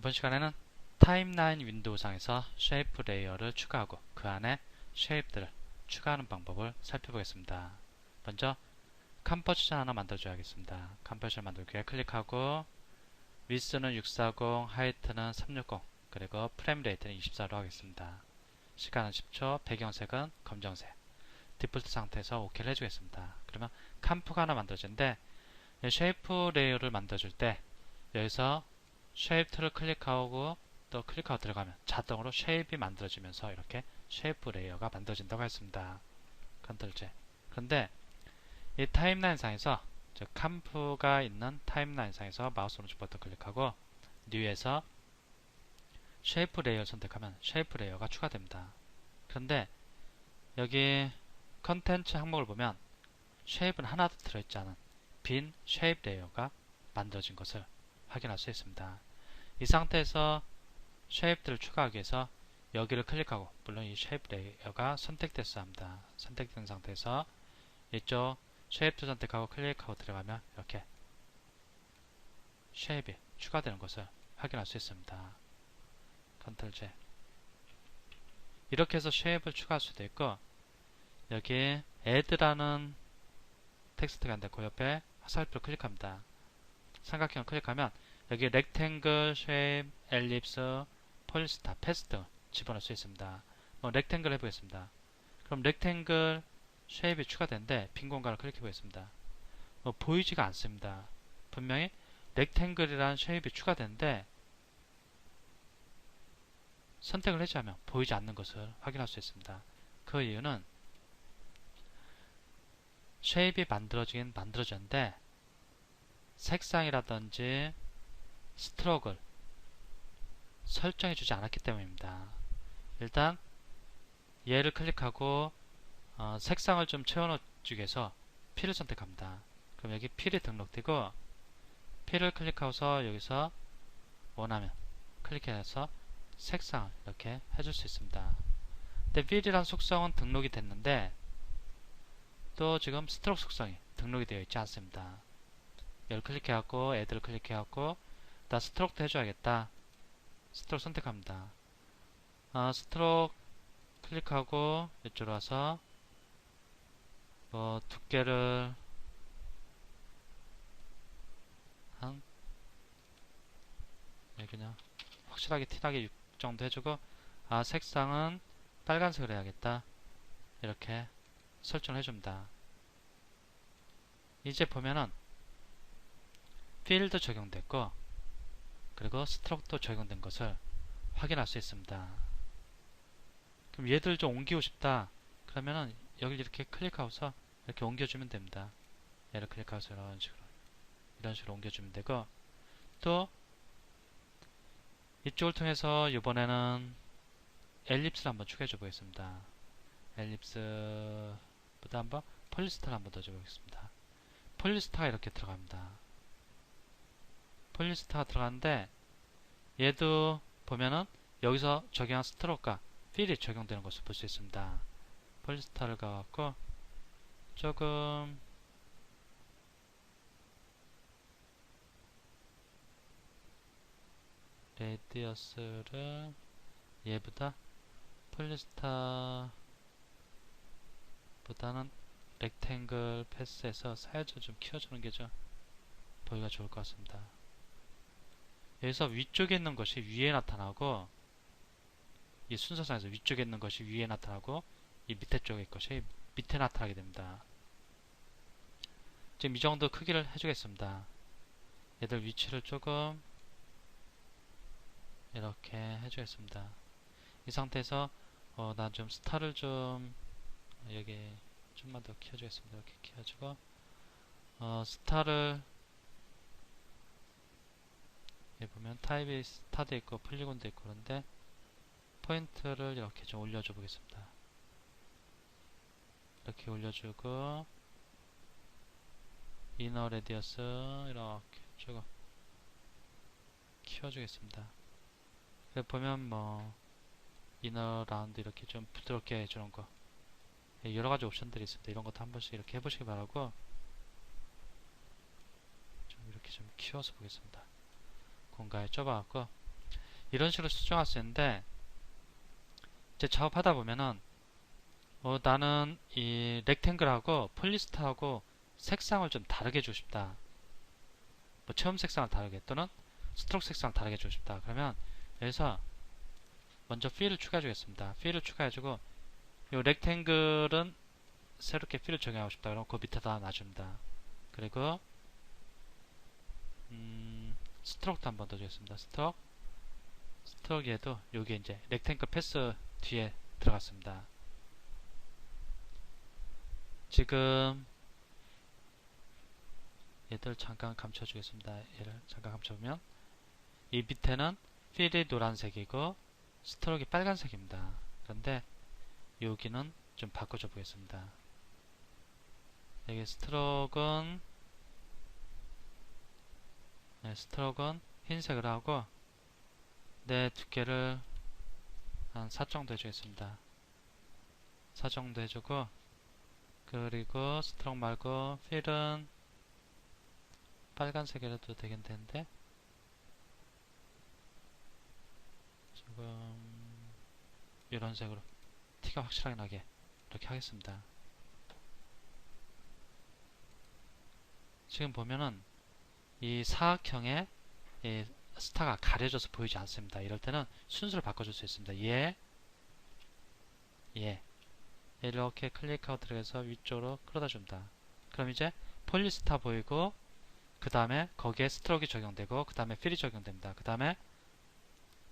이번 시간에는 타임라인 윈도우상에서 쉐이프 레이어를 추가하고 그 안에 쉐입들을 추가하는 방법을 살펴보겠습니다. 먼저 컴포지션 하나 만들어줘야겠습니다. 컴포지션 만들기 위해 클릭하고 위스는 640, 하이트는 360, 그리고 프레임 레이트는 24로 하겠습니다. 시간은 10초, 배경색은 검정색. 디폴트 상태에서 OK를 해주겠습니다. 그러면 컴프가 하나 만들어지는데 쉐이프 레이어를 만들어줄 때 여기서 쉐이프를 클릭하고 또 클릭하고 들어가면 자동으로 쉐입이 만들어지면서 이렇게 쉐이프 레이어가 만들어진다고 했습니다. 컨트롤 J. 그런데 이 타임라인 상에서 즉 캄프가 있는 타임라인 상에서 마우스 오른쪽 버튼 클릭하고 뉴에서 쉐이프 레이어 선택하면 쉐이프 레이어가 추가됩니다. 그런데 여기 컨텐츠 항목을 보면 쉐입은 하나도 들어있지 않은 빈 쉐입 레이어가 만들어진 것을 확인할 수 있습니다. 이 상태에서 쉐입들을 추가하기 위해서 여기를 클릭하고 물론 이 쉐입 레이어가 선택됐어야 합니다. 선택된 상태에서 이쪽 쉐입도 선택하고 클릭하고 들어가면 이렇게 쉐입이 추가되는 것을 확인할 수 있습니다. 컨트롤 J 이렇게 해서 쉐입을 추가할 수도 있고 여기 add라는 텍스트가 있는데 그 옆에 화살표를 클릭합니다. 삼각형을 클릭하면 여기 렉탱글, 쉐입, 엘립스, 폴스타, 패스트 집어넣을 수 있습니다. 뭐 렉탱글 해보겠습니다. 그럼 렉탱글 쉐입이 추가되는데 빈 공간을 클릭해 보겠습니다. 뭐 보이지가 않습니다. 분명히 렉탱글이라는 쉐입이 추가되는데 선택을 해제하면 보이지 않는 것을 확인할 수 있습니다. 그 이유는 쉐입이 만들어지긴 만들어졌는데 색상이라든지 스트로크를 설정해 주지 않았기 때문입니다. 일단 얘를 클릭하고 어, 색상을 좀 채워주기 위해서 필을 선택합니다. 그럼 여기 필이 등록되고 필을 클릭하고서 여기서 원하면 클릭해서 색상을 이렇게 해줄 수 있습니다. 근데 필이란 속성은 등록이 됐는데 또 지금 스트로크 속성이 등록이 되어 있지 않습니다. 여기를 클릭해갖고 애들을 클릭해갖고 나 스트로크도 해줘야겠다. 스트로크 선택합니다. 아, 스트로크 클릭하고 이쪽으로 와서 뭐 두께를 한 네, 그냥 확실하게 티나게 6 정도 해주고 아 색상은 빨간색으로 해야겠다 이렇게 설정을 해줍니다. 이제 보면은 필드 적용됐고 그리고 스트로크도 적용된 것을 확인할 수 있습니다. 그럼 얘들 좀 옮기고 싶다 그러면은 여기 이렇게 클릭하고서 이렇게 옮겨주면 됩니다. 얘를 클릭하고서 이런 식으로 이런 식으로 옮겨주면 되고 또 이쪽을 통해서 이번에는 엘립스를 한번 추가해 줘 보겠습니다. 엘립스보다 한번 폴리스타를 한번 더 줘보겠습니다. 폴리스타가 이렇게 들어갑니다. 폴리스타가 들어가는데 얘도 보면은 여기서 적용한 스트로크가 필이 적용되는 것을 볼 수 있습니다. 폴리스타를 가갖고 조금 레디어스를 얘보다 폴리스타 보다는 렉탱글 패스에서 사이즈 좀 키워주는 게 좀 보기가 좋을 것 같습니다. 여기서 위쪽에 있는 것이 위에 나타나고 이 순서상에서 위쪽에 있는 것이 위에 나타나고 이 밑에 쪽에 것이 밑에 나타나게 됩니다. 지금 이 정도 크기를 해주겠습니다. 얘들 위치를 조금 이렇게 해주겠습니다. 이 상태에서 어, 난 좀 스타를 좀 여기 좀만 더 키워주겠습니다. 이렇게 키워주고 어, 스타를 여기 보면 타입이 스타도 있고 폴리곤도 있고 그런데 포인트를 이렇게 좀 올려줘 보겠습니다. 이렇게 올려주고 이너 레디어스 이렇게 쭉 키워주겠습니다. 보면 뭐 이너 라운드 이렇게 좀 부드럽게 해주는 거 예, 여러가지 옵션들이 있습니다. 이런 것도 한 번씩 이렇게 해보시기 바라고 좀 이렇게 좀 키워서 보겠습니다. 공간을 좁아갖고 이런 식으로 수정할 수 있는데 이제 작업하다 보면은 어, 나는 이 렉탱글하고 폴리스타하고 색상을 좀 다르게 주고 싶다. 뭐 체험 색상을 다르게 또는 스트로크 색상을 다르게 주고 싶다. 그러면 여기서 먼저 필을 추가해 주겠습니다. 필을 추가해 주고 이 렉탱글은 새롭게 필을 적용하고 싶다. 그럼 그 밑에다 놔줍니다. 그리고 음, 스트로크도 한 번 더 주겠습니다. 스트로크 스트로크에도 여기 이제 렉탱글 패스 뒤에 들어갔습니다. 지금 얘들 잠깐 감춰주겠습니다. 얘를 잠깐 감춰보면 이 밑에는 필이 노란색이고 스트로크이 빨간색입니다. 그런데 여기는 좀 바꿔줘 보겠습니다. 여기 스트로크는 네, 스트로크는 흰색으로 하고 내 두께를 한 4 정도 해주겠습니다. 4 정도 해주고 그리고 스트로크 말고 필은 빨간색이라도 되겠는데 지금 이런 색으로 티가 확실하게 나게 이렇게 하겠습니다. 지금 보면은 이 사각형에 이 스타가 가려져서 보이지 않습니다. 이럴 때는 순서를 바꿔줄 수 있습니다. 예, 예. 이렇게 클릭하고 들어가서 위쪽으로 끌어다 줍니다. 그럼 이제 폴리스타 보이고 그 다음에 거기에 스트로크 적용되고 그 다음에 필이 적용됩니다. 그 다음에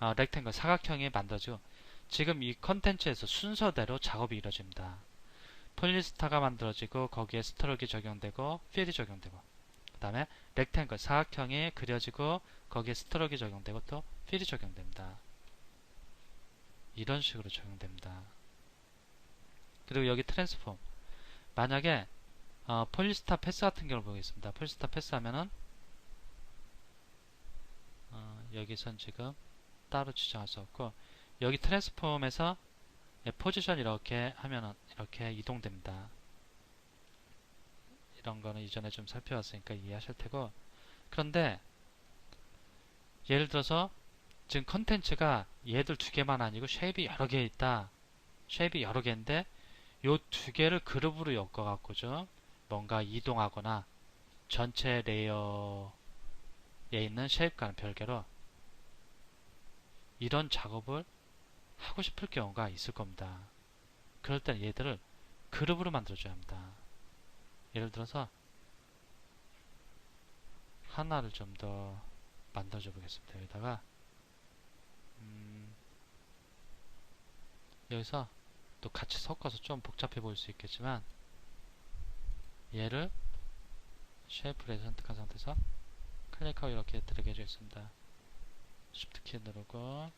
어, 렉탱글 사각형이 만들어지고 지금 이 컨텐츠에서 순서대로 작업이 이루어집니다. 폴리스타가 만들어지고 거기에 스트로크 적용되고 필이 적용되고 그 다음에 렉탱글 사각형이 그려지고 거기에 스트로크 적용되고 또 필이 적용됩니다. 이런 식으로 적용됩니다. 그리고 여기 트랜스폼 만약에 어, 폴리스타 패스 같은 경우를 보겠습니다. 폴리스타 패스 하면은 어, 여기선 지금 따로 지정할 수 없고 여기 트랜스폼에서 예, 포지션 이렇게 하면은 이렇게 이동됩니다. 이런 거는 이전에 좀 살펴봤으니까 이해하실 테고 그런데 예를 들어서 지금 컨텐츠가 얘들 두 개만 아니고 쉐입이 여러 개 있다. 쉐입이 여러 개인데 요 두 개를 그룹으로 엮어 갖고죠. 뭔가 이동하거나 전체 레이어에 있는 쉐입과는 별개로 이런 작업을 하고 싶을 경우가 있을 겁니다. 그럴 땐 얘들을 그룹으로 만들어줘야 합니다. 예를 들어서 하나를 좀 더 만들어줘 보겠습니다. 여기다가 음 여기서 또 같이 섞어서 좀 복잡해 보일 수 있겠지만 얘를 쉐이프를 선택한 상태에서 클릭하고 이렇게 들어게 해주겠습니다. Shift 키 누르고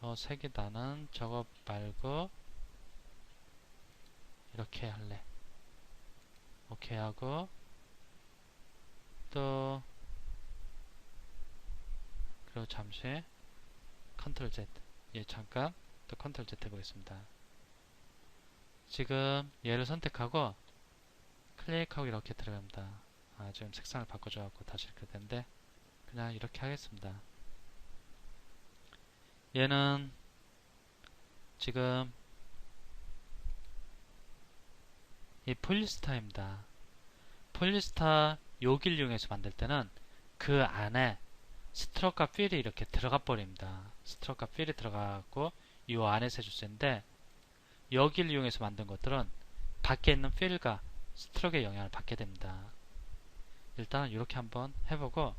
어, 색이 나는 저거 말고 이렇게 할래. 오케이 하고 또 그리고 잠시 컨트롤 Z 예 잠깐 또 컨트롤 Z 해보겠습니다. 지금 얘를 선택하고 클릭하고 이렇게 들어갑니다. 아, 지금 색상을 바꿔줘갖고 다시 이렇게 되는데 그냥 이렇게 하겠습니다. 얘는 지금 이 폴리스타입니다. 폴리스타 여기를 이용해서 만들 때는 그 안에 스트로크와 필이 이렇게 들어가 버립니다. 스트로크와 필이 들어가고 이 안에서 해줄 수 있는데 여기를 이용해서 만든 것들은 밖에 있는 필과 스트로크의 영향을 받게 됩니다. 일단 이렇게 한번 해보고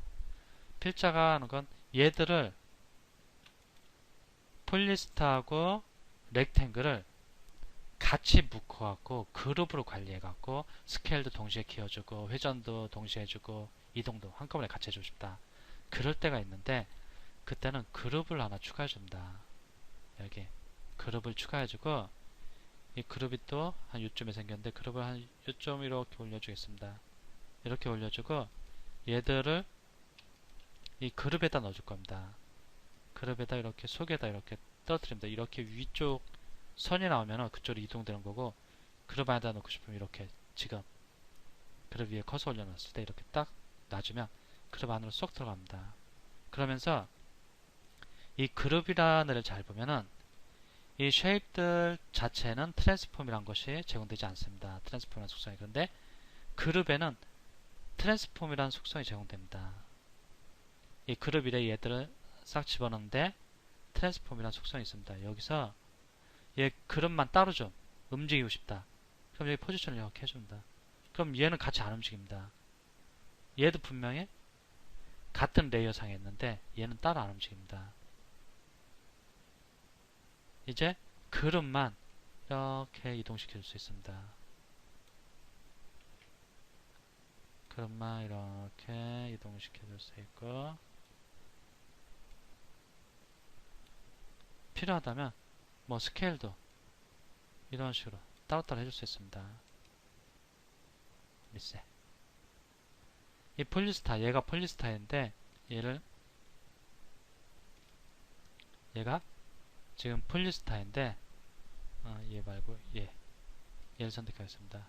필자가 하는 건 얘들을 폴리스타하고 렉탱글을 같이 묶어갖고 그룹으로 관리해갖고 스케일도 동시에 키워주고 회전도 동시에 해주고 이동도 한꺼번에 같이 해주고 싶다. 그럴 때가 있는데 그때는 그룹을 하나 추가해줍니다. 여기 그룹을 추가해주고 이 그룹이 또 한 요쯤에 생겼는데 그룹을 한 요점 이렇게 올려주겠습니다. 이렇게 올려주고 얘들을 이 그룹에다 넣어줄 겁니다. 그룹에다 이렇게 속에다 이렇게 떨어뜨립니다. 이렇게 위쪽 선이 나오면 그쪽으로 이동되는 거고 그룹 안에다 놓고 싶으면 이렇게 지금 그룹 위에 커서 올려놨을 때 이렇게 딱 놔주면 그룹 안으로 쏙 들어갑니다. 그러면서 이 그룹이라는 잘 보면은 이 쉐입들 자체는 트랜스폼이란 것이 제공되지 않습니다. 트랜스폼이라는 속성이 그런데 그룹에는 트랜스폼이라는 속성이 제공됩니다. 이 그룹 이래 얘들을 싹 집어넣는데 트랜스폼이라는 속성이 있습니다. 여기서 얘 그룹만 따로 좀 움직이고 싶다. 그럼 여기 포지션을 이렇게 해줍니다. 그럼 얘는 같이 안 움직입니다. 얘도 분명히 같은 레이어 상에 있는데 얘는 따로 안 움직입니다. 이제 그룹만 이렇게 이동시켜 줄수 있습니다. 그룹만 이렇게 이동시켜 줄 수 있고 필요하다면 뭐 스케일도 이런 식으로 따로따로 해줄 수 있습니다. 리셋 이 폴리스타 얘가 폴리스타인데 얘를 얘가 지금 폴리스타인데 어, 얘 말고 얘 얘를 선택하겠습니다.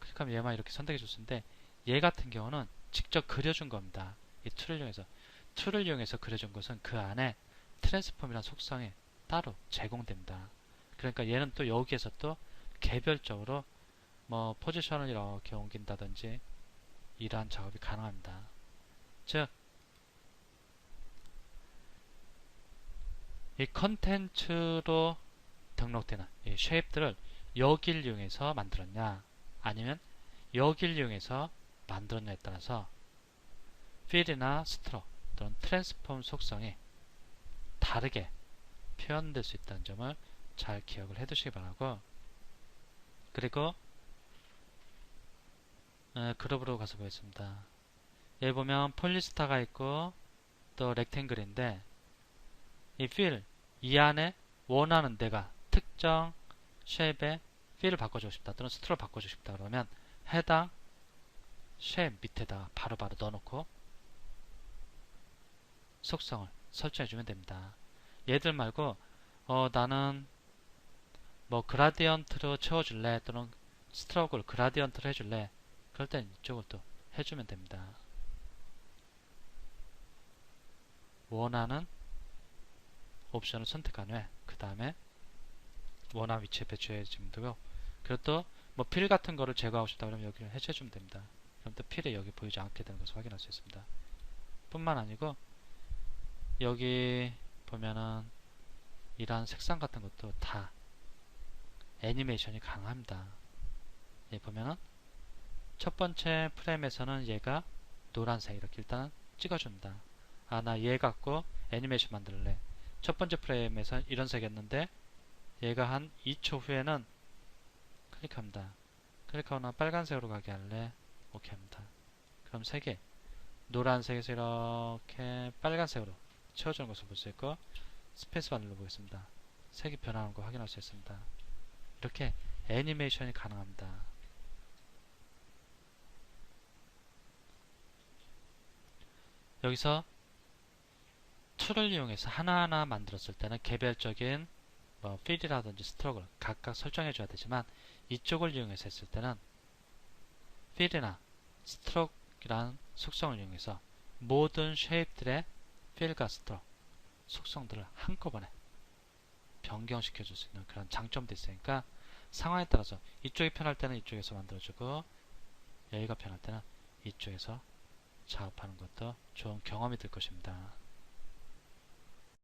클릭하면 얘만 이렇게 선택해 줬는데 얘 같은 경우는 직접 그려준 겁니다. 이 툴을 이용해서 툴을 이용해서 그려준 것은 그 안에 트랜스폼이라는 속성이 따로 제공됩니다. 그러니까 얘는 또 여기에서 또 개별적으로 뭐 포지션을 이렇게 옮긴다든지 이러한 작업이 가능합니다. 즉, 이 컨텐츠로 등록되는 이 쉐입들을 여기를 이용해서 만들었냐 아니면 여기를 이용해서 만들었냐에 따라서 필이나 스트로 또는 트랜스폼 속성이 다르게 표현될 수 있다는 점을 잘 기억을 해 두시기 바라고 그리고 어, 그룹으로 가서 보겠습니다. 여기 보면 폴리스타가 있고 또 렉탱글인데 이 필, 이 안에 원하는 내가 특정 쉐입의 필을 바꿔주고 싶다 또는 스트로 바꿔주고 싶다 그러면 해당 쉐입 밑에다가 바로바로 넣어놓고 속성을 설정해주면 됩니다. 얘들 말고 어, 나는 뭐 그라디언트로 채워줄래 또는 스트로크를 그라디언트로 해줄래 그럴 땐 이쪽을 또 해주면 됩니다. 원하는 옵션을 선택한 후에 그 다음에 원하는 위치에 배치해주면 되고 그리고 또 뭐 필 같은 거를 제거하고 싶다 그러면 여기를 해제해주면 됩니다. 그럼 또 필이 여기 보이지 않게 되는 것을 확인할 수 있습니다. 뿐만 아니고 여기 보면은 이러한 색상 같은 것도 다 애니메이션이 가능합니다. 예, 보면은 첫 번째 프레임에서는 얘가 노란색 이렇게 일단 찍어줍니다. 아, 나 얘 갖고 애니메이션 만들래. 첫 번째 프레임에서 이런 색이었는데 얘가 한 2초 후에는 클릭합니다. 클릭하고 나 빨간색으로 가게 할래. 오케이 합니다. 그럼 색이 노란색에서 이렇게 빨간색으로 채워주는 것을 볼 수 있고 스페이스바 눌러보겠습니다. 색이 변하는 거 확인할 수 있습니다. 이렇게 애니메이션이 가능합니다. 여기서 툴을 이용해서 하나하나 만들었을 때는 개별적인 뭐 필이라든지 스트로크를 각각 설정해 줘야 되지만 이쪽을 이용해서 했을 때는 필이나 스트로크라는 속성을 이용해서 모든 쉐입들의 스트로크 속성들을 한꺼번에 변경시켜 줄 수 있는 그런 장점도 있으니까 상황에 따라서 이쪽이 편할 때는 이쪽에서 만들어주고 여기가 편할 때는 이쪽에서 작업하는 것도 좋은 경험이 될 것입니다.